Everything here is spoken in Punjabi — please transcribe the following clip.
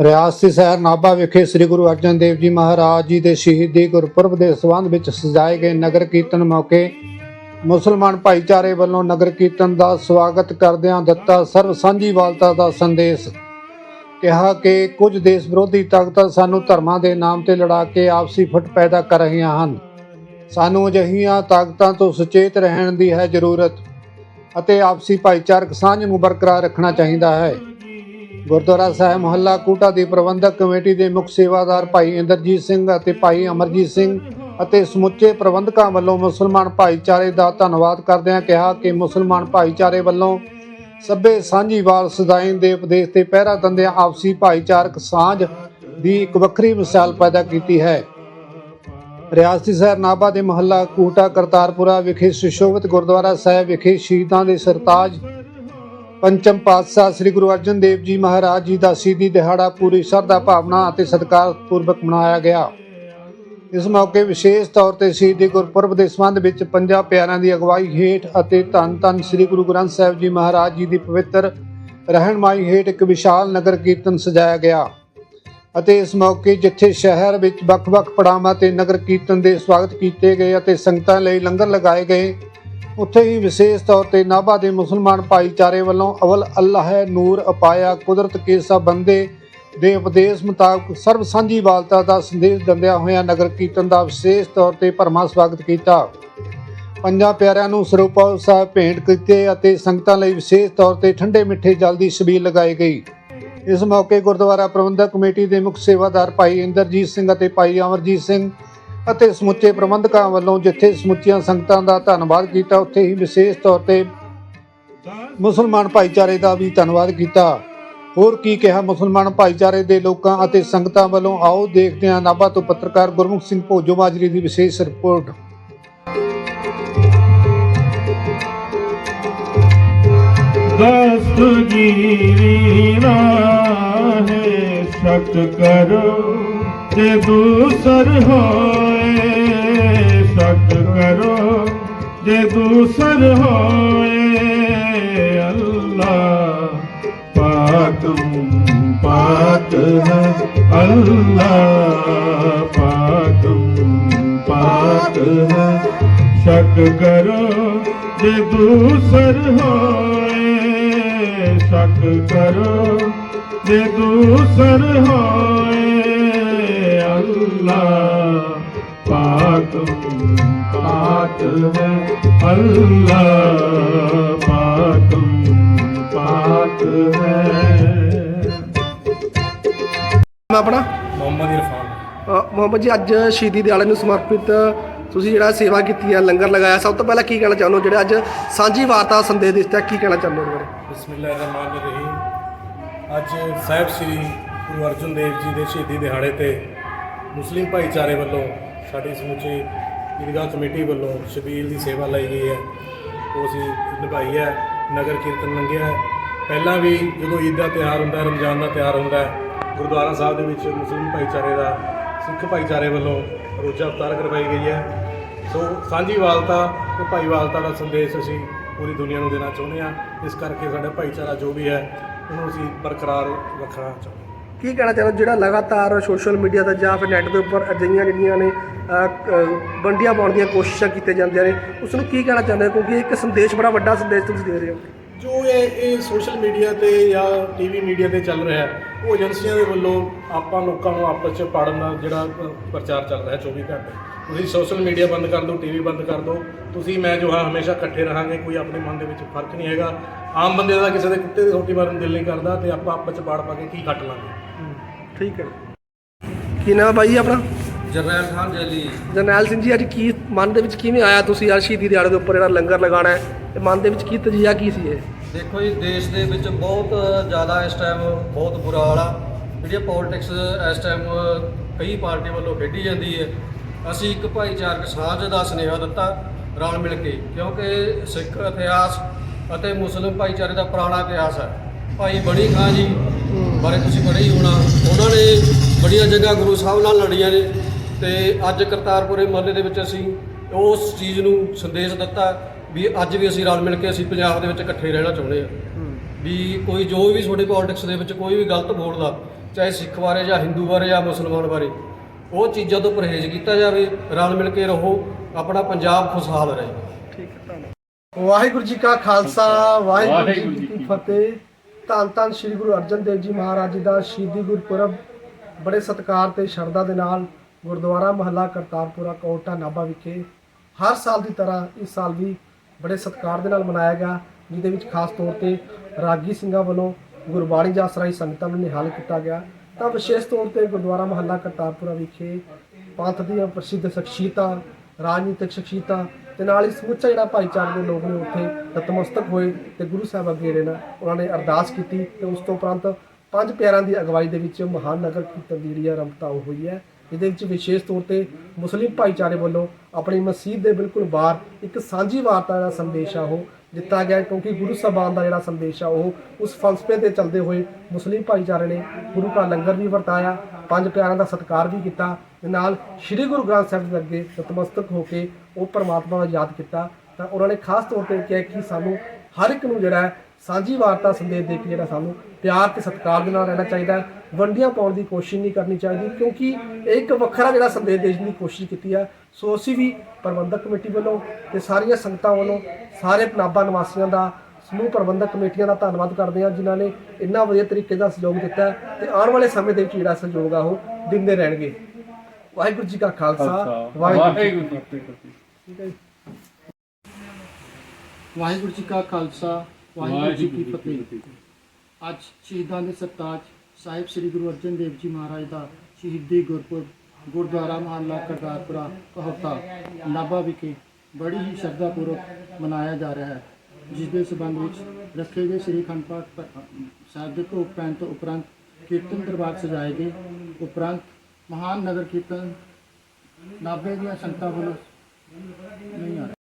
ਰਿਆਸਤੀ ਸ਼ਹਿਰ ਨਾਭਾ ਵਿਖੇ ਸ੍ਰੀ ਗੁਰੂ ਅਰਜਨ ਦੇਵ ਜੀ ਮਹਾਰਾਜ ਜੀ ਦੇ ਸ਼ਹੀਦੀ ਗੁਰਪੁਰਬ ਦੇ ਸੰਬੰਧ ਵਿੱਚ ਸਜਾਏ ਗਏ ਨਗਰ ਕੀਰਤਨ ਮੌਕੇ ਮੁਸਲਮਾਨ ਭਾਈਚਾਰੇ ਵੱਲੋਂ ਨਗਰ ਕੀਰਤਨ ਦਾ ਸਵਾਗਤ ਕਰਦਿਆਂ ਦਿੱਤਾ ਸਰਬ ਸਾਂਝੀਵਾਲਤਾ ਦਾ ਸੰਦੇਸ਼। ਕਿਹਾ ਕਿ ਕੁਝ ਦੇਸ਼ ਵਿਰੋਧੀ ਤਾਕਤਾਂ ਸਾਨੂੰ ਧਰਮਾਂ ਦੇ ਨਾਮ ਤੇ ਲੜਾ ਕੇ ਆਪਸੀ ਫੁੱਟ ਪੈਦਾ ਕਰ ਰਹੀਆਂ ਹਨ। ਸਾਨੂੰ ਅਜਿਹੀਆਂ ਤਾਕਤਾਂ ਤੋਂ ਸੁਚੇਤ ਰਹਿਣ ਦੀ ਹੈ ਜ਼ਰੂਰਤ ਅਤੇ ਆਪਸੀ ਭਾਈਚਾਰਕ ਸਾਂਝ ਨੂੰ ਬਰਕਰਾਰ ਰੱਖਣਾ ਚਾਹੀਦਾ ਹੈ। ਗੁਰਦੁਆਰਾ ਸਾਹਿਬ ਮੁਹੱਲਾ ਕੋਟਾ ਦੀ ਪ੍ਰਬੰਧਕ ਕਮੇਟੀ ਦੇ ਮੁੱਖ ਸੇਵਾਦਾਰ ਭਾਈ ਇੰਦਰਜੀਤ ਸਿੰਘ ਅਤੇ ਭਾਈ ਅਮਰਜੀਤ ਸਿੰਘ ਅਤੇ ਸਮੁੱਚੇ ਪ੍ਰਬੰਧਕਾਂ ਵੱਲੋਂ ਮੁਸਲਮਾਨ ਭਾਈਚਾਰੇ ਦਾ ਧੰਨਵਾਦ ਕਰਦਿਆਂ ਕਿਹਾ ਕਿ ਮੁਸਲਮਾਨ ਭਾਈਚਾਰੇ ਵੱਲੋਂ ਸਭੇ ਸਾਂਝੀਵਾਲ ਸਦਾਇਨ ਦੇ ਉਪਦੇਸ਼ ਤੇ ਪਹਿਰਾ ਦਿੰਦਿਆਂ ਆਪਸੀ ਭਾਈਚਾਰਕ ਸਾਂਝ ਦੀ ਇੱਕ ਵੱਖਰੀ ਮਿਸਾਲ ਪੈਦਾ ਕੀਤੀ ਹੈ। ਰਿਆਸਤੀ ਸ਼ਹਿਰ ਨਾਭਾ ਦੇ ਮੁਹੱਲਾ ਕੋਟਾ ਕਰਤਾਰਪੁਰਾ ਵਿਖੇ ਸੁਸ਼ੋਭਿਤ ਗੁਰਦੁਆਰਾ ਸਾਹਿਬ ਵਿਖੇ ਸ਼ਹੀਦਾਂ ਦੇ ਸਰਤਾਜ ਪੰਚਮ ਪਾਤਸ਼ਾਹ ਸ੍ਰੀ ਗੁਰੂ ਅਰਜਨ ਦੇਵ ਜੀ ਮਹਾਰਾਜ ਜੀ ਦਾ ਸ਼ਹੀਦੀ ਦਿਹਾੜਾ ਪੂਰੀ ਸ਼ਰਧਾ, ਭਾਵਨਾ ਅਤੇ ਸਤਿਕਾਰ ਪੂਰਵਕ ਮਨਾਇਆ ਗਿਆ। ਇਸ ਮੌਕੇ ਵਿਸ਼ੇਸ਼ ਤੌਰ ਤੇ ਸ਼ਹੀਦੀ ਗੁਰਪੁਰਬ ਦੇ ਸੰਬੰਧ ਵਿੱਚ ਪੰਜਾਂ ਪਿਆਰਿਆਂ ਦੀ ਅਗਵਾਈ ਹੇਠ ਅਤੇ ਧੰਨ ਧੰਨ ਸ੍ਰੀ ਗੁਰੂ ਗ੍ਰੰਥ ਸਾਹਿਬ ਜੀ ਮਹਾਰਾਜ ਜੀ ਦੀ ਪਵਿੱਤਰ ਰਹਿਣਮਾਈ ਹੇਠ ਇੱਕ ਵਿਸ਼ਾਲ ਨਗਰ ਕੀਰਤਨ ਸਜਾਇਆ ਗਿਆ ਅਤੇ ਇਸ ਮੌਕੇ ਜਿੱਥੇ ਸ਼ਹਿਰ ਵਿੱਚ ਵੱਖ-ਵੱਖ ਪੜਾਵਾਂ ਤੇ ਨਗਰ ਕੀਰਤਨ ਦੇ ਸਵਾਗਤ ਕੀਤੇ ਗਏ ਅਤੇ ਸੰਗਤਾਂ ਲਈ ਲੰਗਰ ਲਗਾਏ ਗਏ ਉੱਥੇ ਹੀ ਵਿਸ਼ੇਸ਼ ਤੌਰ ਤੇ ਨਾਭਾ ਦੇ ਮੁਸਲਮਾਨ ਭਾਈਚਾਰੇ ਵੱਲੋਂ ਅਵਲ ਅੱਲਾਹ ਨੂਰ ਅਪਾਇਆ ਕੁਦਰਤ ਕੇ ਸਭ ਦੇ ਉਪਦੇਸ਼ ਮੁਤਾਬਕ ਸਰਬ ਸਾਂਝੀਵਾਲਤਾ ਦਾ ਸੰਦੇਸ਼ ਦਿੰਦਿਆਂ ਹੋਇਆਂ ਨਗਰ ਕੀਰਤਨ ਦਾ ਵਿਸ਼ੇਸ਼ ਤੌਰ ਤੇ ਭਰਮਾ ਸਵਾਗਤ ਕੀਤਾ। ਪੰਜਾਂ ਪਿਆਰਿਆਂ ਨੂੰ ਸਰੂਪਾ ਸਾਹਿਬ ਭੇਂਟ ਕੀਤੇ ਅਤੇ ਸੰਗਤਾਂ ਲਈ ਵਿਸ਼ੇਸ਼ ਤੌਰ ਤੇ ਠੰਡੇ ਮਿੱਠੇ ਜਲ ਦੀ ਛਬੀਲ ਲਗਾਈ ਗਈ। ਇਸ ਮੌਕੇ ਗੁਰਦੁਆਰਾ ਪ੍ਰਬੰਧਕ ਕਮੇਟੀ ਦੇ ਮੁੱਖ ਸੇਵਾਦਾਰ ਭਾਈ ਇੰਦਰਜੀਤ ਸਿੰਘ ਅਤੇ ਭਾਈ ਅਮਰਜੀਤ ਸਿੰਘ ਅਤੇ ਸਮੁੱਚੇ ਪ੍ਰਬੰਧਕਾਂ ਵੱਲੋਂ ਜਿੱਥੇ ਸਮੁੱਚੀਆਂ ਸੰਗਤਾਂ ਦਾ ਧੰਨਵਾਦ ਕੀਤਾ, ਉੱਥੇ ਹੀ ਵਿਸ਼ੇਸ਼ ਤੌਰ ਤੇ ਮੁਸਲਮਾਨ ਭਾਈਚਾਰੇ ਦਾ ਵੀ ਧੰਨਵਾਦ ਕੀਤਾ। ਹੋਰ ਕੀ ਕਿਹਾ ਮੁਸਲਮਾਨ ਭਾਈਚਾਰੇ ਦੇ ਲੋਕਾਂ ਅਤੇ ਸੰਗਤਾਂ ਵੱਲੋਂ? ਆਓ ਦੇਖਦੇ ਹਾਂ ਨਾਭਾ ਤੋਂ ਪੱਤਰਕਾਰ ਗੁਰਮੁਖ ਸਿੰਘ ਭੋਜੋ ਮਾਜਰੀ ਦੀ ਵਿਸ਼ੇਸ਼ ਰਿਪੋਰਟ। ਦਸਤਗੀਰੀ ਰਾਹੇ ਸ਼ੱਕ ਕਰੋ। ਤੇ ਦੂਸਰ ਹੋਏ, ਸ਼ੱਕ ਕਰੋ ਜੇ ਦੂਸਰ ਹੋਏ, ਅੱਲਾ ਪਾਕਮ ਪਾਕ ਹੈ, ਅੱਲਾ ਪਾਕਮ ਪਾਕ ਹੈ। ਸ਼ੱਕ ਕਰੋ ਜੇ ਦੂਸਰ ਹੋਏ, ਸ਼ੱਕ ਕਰੋ ਜੇ ਦੂਸਰ ਹੋਏ ਅੱਲਾ ਪਾਕ ਪਾਕ ਹੈ ਅੱਲਾ ਪਾਕ ਪਾਕ ਹੈ। ਨਾਮ ਆਪਣਾ? ਮੁਹੰਮਦ ਇਰਫਾਨ। ਅ, ਮੁਹੰਮਦ ਜੀ ਅੱਜ ਸ਼ਹੀਦੀ ਦਿਹਾੜੇ ਨੂੰ ਸਮਰਪਿਤ ਤੁਸੀਂ ਜਿਹੜਾ ਸੇਵਾ ਕੀਤੀ ਹੈ ਲੰਗਰ ਲਗਾਇਆ ਸਭ ਤੋਂ ਪਹਿਲਾਂ ਕੀ ਕਹਿਣਾ ਚਾਹੁੰਦੇ ਹੋ? ਜਿਹੜਾ ਅੱਜ ਸਾਂਝੀ ਵਾਰਤਾ ਸੰਦੇਸ਼ ਦਿੱਤਾ ਕੀ ਕਹਿਣਾ ਚਾਹੁੰਦੇ ਹੋ ਬਾਰੇ? ਬਿਸਮਿਲ੍ਲਾਹਿਰਰਹਿਮਾਨਿਰਰਹੀਮ ਅੱਜ ਸਾਹਿਬ ਸ੍ਰੀ ਗੁਰੂ ਅਰਜਨ ਦੇਵ ਜੀ ਦੇ ਸ਼ਹੀਦੀ ਦਿਹਾੜੇ ਤੇ ਮੁਸਲਿਮ ਭਾਈਚਾਰੇ ਵੱਲੋਂ ਸਾਡੀ ਸਮੁੱਚੀ ਈਦਗਾਹ ਕਮੇਟੀ ਵੱਲੋਂ ਸ਼ਬੀਲ ਦੀ ਸੇਵਾ ਲਈ ਗਈ ਹੈ। ਉਹ ਅਸੀਂ ਨਿਭਾਈ ਹੈ, ਨਗਰ ਕੀਰਤਨ ਲੰਘਿਆ ਹੈ। ਪਹਿਲਾਂ ਵੀ ਜਦੋਂ ਈਦ ਦਾ ਤਿਉਹਾਰ ਹੁੰਦਾ, ਰਮਜ਼ਾਨ ਦਾ ਤਿਉਹਾਰ ਹੁੰਦਾ ਗੁਰਦੁਆਰਾ ਸਾਹਿਬ ਦੇ ਵਿੱਚ ਮੁਸਲਿਮ ਭਾਈਚਾਰੇ ਦਾ, ਸਿੱਖ ਭਾਈਚਾਰੇ ਵੱਲੋਂ ਰੋਜ਼ਾ ਅਵਤਾਰ ਕਰਵਾਈ ਗਈ ਹੈ। ਸੋ ਸਾਂਝੀਵਾਲਤਾ ਤੇ ਭਾਈਵਾਲਤਾ ਦਾ ਸੰਦੇਸ਼ ਅਸੀਂ ਪੂਰੀ ਦੁਨੀਆ ਨੂੰ ਦੇਣਾ ਚਾਹੁੰਦੇ ਹਾਂ। ਇਸ ਕਰਕੇ ਸਾਡਾ ਭਾਈਚਾਰਾ ਜੋ ਵੀ ਹੈ, ਉਹਨੂੰ ਅਸੀਂ ਬਰਕਰਾਰ ਰੱਖਣਾ ਚਾਹੁੰਦੇ ਕੀ ਕਹਿਣਾ ਚਾਹੁੰਦੇ ਜਿਹੜਾ ਲਗਾਤਾਰ ਸੋਸ਼ਲ ਮੀਡੀਆ ਤੇ ਜਾਂ ਫਿਰ ਨੈੱਟ ਦੇ ਉੱਪਰ ਅਜਿਹੀਆਂ ਜਿਹੜੀਆਂ ਨੇ ਅ, ਵੰਡੀਆਂ ਪਾਉਣ ਦੀਆਂ ਕੋਸ਼ਿਸ਼ਾਂ ਕੀਤੀਆਂ ਜਾਂਦੀਆਂ ਨੇ ਉਸ ਨੂੰ ਕੀ ਕਹਿਣਾ ਚਾਹੁੰਦੇ ਕਿਉਂਕਿ ਇੱਕ ਸੰਦੇਸ਼ ਬੜਾ ਵੱਡਾ ਸੰਦੇਸ਼ ਤੁਸੀਂ ਦੇ ਰਹੇ ਹੋ। ਜੋ ਇਹ ਇਹ ਸੋਸ਼ਲ ਮੀਡੀਆ ਤੇ ਜਾਂ ਟੀਵੀ ਮੀਡੀਆ ਤੇ ਚੱਲ ਰਿਹਾ ਹੈ ਉਹ ਏਜੰਸੀਆਂ ਦੇ ਵੱਲੋਂ ਆਪਾਂ ਲੋਕਾਂ ਨੂੰ ਆਪਸ ਚ ਪਾੜਨ ਦਾ ਜਿਹੜਾ ਪ੍ਰਚਾਰ ਚੱਲ ਰਿਹਾ 24 ਘੰਟੇ। ਤੁਸੀਂ ਸੋਸ਼ਲ ਮੀਡੀਆ ਬੰਦ ਕਰ ਦਿਓ ਟੀਵੀ ਬੰਦ ਕਰ ਦਿਓ। ਤੁਸੀਂ ਮੈਂ ਜੋ ਹਾਂ ਹਮੇਸ਼ਾ ਇਕੱਠੇ ਰਹਾਂਗੇ ਕੋਈ ਆਪਣੇ ਮਨ ਦੇ ਵਿੱਚ ਫ਼ਰਕ ਨਹੀਂ ਹੈਗਾ। ਆਮ ਬੰਦੇ ਦਾ ਕਿਸੇ ਦੇ ਕੁੱਤੇ ਦੀ ਰੋਟੀ ਮਾਰਨ ਦਿਲ ਨਹੀਂ ਕਰਦਾ ਤੇ ਆਪਾਂ ਆਪਸ ਚ ਪਾੜ ਪਾ ਕੇ ਕੀ ਕੱਟ ਲਾਂਗੇ। ਠੀਕ ਹੈ। ਕੀ ਨਾਮ ਬਾਈ ਆਪਣਾ? ਜਰਨੈਲ ਖਾਨ ਜੈਲੀ। ਜਰਨੈਲ ਸਿੰਘ ਜੀ ਅੱਜ ਕੀ ਮਨ ਦੇ ਵਿੱਚ ਕਿਵੇਂ ਆਇਆ ਤੁਸੀਂ ਅੱਜ ਸ਼ਹੀਦੀ ਦਿਹਾੜੇ ਦੇ ਉੱਪਰ ਜਿਹੜਾ ਲੰਗਰ ਲਗਾਉਣਾ ਹੈ? ਤੇ ਮਨ ਦੇ ਵਿੱਚ ਕੀ ਤਜੀਆ ਕੀ ਸੀ ਇਹ? ਦੇਖੋ ਜੀ ਦੇਸ਼ ਦੇ ਵਿੱਚ ਬਹੁਤ ਜ਼ਿਆਦਾ ਇਸ ਟਾਈਮ ਬਹੁਤ ਬੁਰਾ ਹਾਲ ਆ। ਜਿਹੜੀ ਪੋਲਿਟਿਕਸ ਇਸ ਟਾਈਮ ਕਈ ਪਾਰਟੀਆਂ ਵੱਲੋਂ ਖੇਡੀ ਜਾਂਦੀ ਹੈ। ਅਸੀਂ ਇੱਕ ਭਾਈਚਾਰਕ ਸਾਂਝ ਦਾ ਸੁਨੇਹਾ ਦਿੱਤਾ ਰਲ ਮਿਲ ਕੇ, ਕਿਉਂਕਿ ਸਿੱਖ ਇਤਿਹਾਸ ਅਤੇ ਮੁਸਲਿਮ ਭਾਈਚਾਰੇ ਦਾ ਪੁਰਾਣਾ ਇਤਿਹਾਸ ਹੈ। ਭਾਈ ਬੜੀ ਖਾਂ ਜੀ, ਬਾਰੇ ਤੁਸੀਂ ਪੜ੍ਹਿਆ ਹੀ ਹੋਣਾ। ਉਹਨਾਂ ਨੇ ਬੜੀਆਂ ਜਗ੍ਹਾ ਗੁਰੂ ਸਾਹਿਬ ਨਾਲ ਲੜੀਆਂ ਨੇ ਤੇ ਅੱਜ ਕਰਤਾਰਪੁਰੇ ਮਹੱਲੇ ਦੇ ਵਿੱਚ ਅਸੀਂ ਉਸ ਚੀਜ਼ ਨੂੰ ਸੰਦੇਸ਼ ਦਿੱਤਾ ਵੀ ਅੱਜ ਵੀ ਅਸੀਂ ਰਲ ਮਿਲ ਕੇ ਅਸੀਂ ਪੰਜਾਬ ਦੇ ਵਿੱਚ ਇਕੱਠੇ ਰਹਿਣਾ ਚਾਹੁੰਦੇ ਹਾਂ। ਵੀ ਕੋਈ ਜੋ ਵੀ ਤੁਹਾਡੇ ਪੋਲਿਟਿਕਸ ਦੇ ਵਿੱਚ ਕੋਈ ਵੀ ਗਲਤ ਬੋਲਦਾ, ਚਾਹੇ ਸਿੱਖ ਬਾਰੇ ਜਾਂ ਹਿੰਦੂ ਬਾਰੇ ਜਾਂ ਮੁਸਲਮਾਨ ਬਾਰੇ ਉਹ ਚੀਜ਼ਾਂ ਤੋਂ ਪਰਹੇਜ਼ ਕੀਤਾ ਜਾਵੇ ਰਲ ਮਿਲ ਕੇ ਰਹੋ ਆਪਣਾ ਪੰਜਾਬ ਖੁਸ਼ਹਾਲ ਰਹੇ। ਠੀਕ ਹੈ ਧੰਨਵਾਦ। ਵਾਹਿਗੁਰੂ ਜੀ ਕਾ ਖਾਲਸਾ ਵਾਹਿਗੁਰੂ ਜੀ ਕੀ ਫਤਿਹ। ਧੰਨ ਧੰਨ ਸ੍ਰੀ ਗੁਰੂ ਅਰਜਨ ਦੇਵ ਜੀ ਮਹਾਰਾਜ ਜੀ ਦਾ ਸ਼ਹੀਦੀ ਗੁਰਪੁਰਬ ਬੜੇ ਸਤਿਕਾਰ ਤੇ ਸ਼ਰਧਾ ਦੇ ਨਾਲ ਗੁਰਦੁਆਰਾ ਮਹੱਲਾ ਕਰਤਾਰਪੁਰਾ ਕੋਟਾ ਨਾਭਾ ਵਿਖੇ ਹਰ ਸਾਲ ਦੀ ਤਰ੍ਹਾਂ ਇਸ ਸਾਲ ਵੀ ਬੜੇ ਸਤਿਕਾਰ ਦੇ ਨਾਲ ਮਨਾਇਆ ਗਿਆ ਜਿਹਦੇ ਵਿੱਚ ਖਾਸ ਤੌਰ ਤੇ ਰਾਗੀ ਸਿੰਘਾਂ ਵੱਲੋਂ ਗੁਰਬਾਣੀ ਜਾਸ ਰਾਹੀਂ ਸੰਗਤਾਂ ਨੂੰ ਨਿਹਾਲ ਕੀਤਾ ਗਿਆ। ਤਾਂ ਵਿਸ਼ੇਸ਼ ਤੌਰ ਤੇ ਗੁਰਦੁਆਰਾ ਮਹੱਲਾ ਕਰਤਾਰਪੁਰਾ ਵਿਖੇ ਪੰਥ ਦੀਆਂ ਪ੍ਰਸਿੱਧ ਸ਼ਖਸੀਅਤਾਂ, ਰਾਜਨੀਤਿਕ ਸ਼ਖਸੀਅਤਾਂ ਤੇ ਨਾਲ ਹੀ ਸਮੁੱਚਾ ਜਿਹੜਾ ਭਾਈਚਾਰੇ ਦੇ ਲੋਕ ਨੇ ਉੱਥੇ ਨਤਮਸਤਕ ਹੋਏ ਤੇ ਗੁਰੂ ਸਾਹਿਬ ਅੱਗੇ ਜਿਹੜੇ ਨਾ, ਉਹਨਾਂ ਨੇ ਅਰਦਾਸ ਕੀਤੀ ਤੇ ਉਸ ਤੋਂ ਉਪਰੰਤ ਪੰਜ ਪਿਆਰਿਆਂ ਦੀ ਅਗਵਾਈ ਦੇ ਵਿੱਚ ਮਹਾਨ ਨਗਰ ਕੀਰਤਨ ਦੀ ਜਿਹੜੀ ਆਰੰਭਤਾ ਉਹ ਹੋਈ ਹੈ। ਜਿਹਦੇ ਵਿੱਚ ਵਿਸ਼ੇਸ਼ ਤੌਰ ਤੇ ਮੁਸਲਿਮ ਭਾਈਚਾਰੇ ਵੱਲੋਂ ਆਪਣੀ ਮਸਜਿਦ ਦੇ ਬਿਲਕੁਲ ਬਾਹਰ ਇੱਕ ਸਾਂਝੀ ਵਾਰਤਾ ਦਾ ਸੰਦੇਸ਼ ਆ ਉਹ ਦਿੱਤਾ ਗਿਆ ਕਿਉਂਕਿ ਗੁਰੂ ਸਾਹਿਬਾਨ ਦਾ ਜਿਹੜਾ ਸੰਦੇਸ਼ ਆ, ਉਹ ਉਸ ਫਲਸਫੇ ਤੇ ਚੱਲਦੇ ਹੋਏ ਮੁਸਲਿਮ ਭਾਈਚਾਰੇ ਨੇ ਗੁਰੂ ਕਾ ਲੰਗਰ ਵੀ ਵਰਤਾਇਆ, ਪੰਜ ਪਿਆਰਿਆਂ ਦਾ ਸਤਿਕਾਰ ਵੀ ਕੀਤਾ ਤੇ ਨਾਲ ਸ੍ਰੀ ਗੁਰੂ ਗ੍ਰੰਥ ਸਾਹਿਬ ਦੇ ਅੱਗੇ ਨਤਮਸਤਕ ਹੋ ਕੇ ਉਹ ਪਰਮਾਤਮਾ ਦਾ ਯਾਦ ਕੀਤਾ। ਤਾਂ ਉਹਨਾਂ ਨੇ ਖਾਸ ਤੌਰ ਤੇ ਕਿਹਾ ਕਿ ਸਾਨੂੰ ਹਰ ਇੱਕ ਨੂੰ ਜਿਹੜਾ ਸਾਂਝੀ ਵਾਰਤਾ ਸੰਦੇਸ਼ ਦੇ ਕੇ ਜਿਹੜਾ ਸਾਨੂੰ ਪਿਆਰ ਤੇ ਸਤਿਕਾਰ ਦੇ ਨਾਲ ਰਹਿਣਾ ਚਾਹੀਦਾ ਵੰਡੀਆਂ ਪਾਉਣ ਦੀ ਕੋਸ਼ਿਸ਼ ਨਹੀਂ ਕਰਨੀ ਚਾਹੀਦੀ ਕਿਉਂਕਿ ਇਹ ਇੱਕ ਵੱਖਰਾ ਜਿਹੜਾ ਸੰਦੇਸ਼ ਦੇਣ ਦੀ ਕੋਸ਼ਿਸ਼ ਕੀਤੀ ਆ ਸੋ ਅਸੀਂ ਵੀ ਪ੍ਰਬੰਧਕ ਕਮੇਟੀ ਵੱਲੋਂ ਤੇ ਸਾਰੀਆਂ ਸੰਗਤਾਂ ਵੱਲੋਂ ਸਾਰੇ ਨਾਭਾ ਨਿਵਾਸੀਆਂ ਦਾ ਸਮੂਹ ਪ੍ਰਬੰਧਕ ਕਮੇਟੀਆਂ ਦਾ ਧੰਨਵਾਦ ਕਰਦੇ ਹਾਂ ਜਿਨ੍ਹਾਂ ਨੇ ਇੰਨਾ ਵਧੀਆ ਤਰੀਕੇ ਦਾ ਸਹਿਯੋਗ ਦਿੱਤਾ ਤੇ ਆਉਣ ਵਾਲੇ ਸਮੇਂ ਦੇ ਵਿੱਚ ਜਿਹੜਾ ਸਹਿਯੋਗ ਆ ਉਹ ਦਿੰਦੇ ਰਹਿਣਗੇ। ਵਾਹਿਗੁਰੂ ਜੀ ਕਾ ਖਾਲਸਾ ਵਾਹਿਗੁਰੂ ਜੀ ਕੀ ਫਤਿਹ। ਠੀਕ ਹੈ ਜੀ। ਵਾਹਿਗੁਰੂ ਜੀ ਕਾ ਖਾਲਸਾ ਵਾਹਿਗੁਰੂ ਜੀ ਕੀ ਫਤਿਹ। ਅੱਜ ਸ਼ਹੀਦਾਂ ਦੇ ਸਰਤਾਜ ਸਾਹਿਬ ਸ੍ਰੀ ਗੁਰੂ ਅਰਜਨ ਦੇਵ ਜੀ ਮਹਾਰਾਜ ਦਾ ਸ਼ਹੀਦੀ ਗੁਰਪੁਰਬ, ਗੁਰਦੁਆਰਾ ਮਹੱਲਾ ਕਰਤਾਰਪੁਰਾ ਕਹੋਤਾ ਨਾਭਾ ਵਿਖੇ ਬੜੀ ਹੀ ਸ਼ਰਧਾ ਪੂਰਵਕ ਮਨਾਇਆ ਜਾ ਰਿਹਾ ਹੈ, ਜਿਸ ਦੇ ਸਬੰਧ ਵਿੱਚ ਰੱਖੇ ਗਏ ਸ੍ਰੀ ਖੰਡ ਪਾਠ ਪ- ਸਾਹਿਬ ਦੇ ਭੋਗ ਤੋਂ ਉਪਰੰਤ ਕੀਰਤਨ ਦਰਬਾਰ ਸਜਾਏ ਗਏ, ਉਪਰੰਤ ਮਹਾਨ ਨਗਰ ਕੀਰਤਨ ਨਾਭੇ ਦੀਆਂ ਸੰਗਤਾਂ ਵੱਲੋਂ ਨਹੀਂ ਆ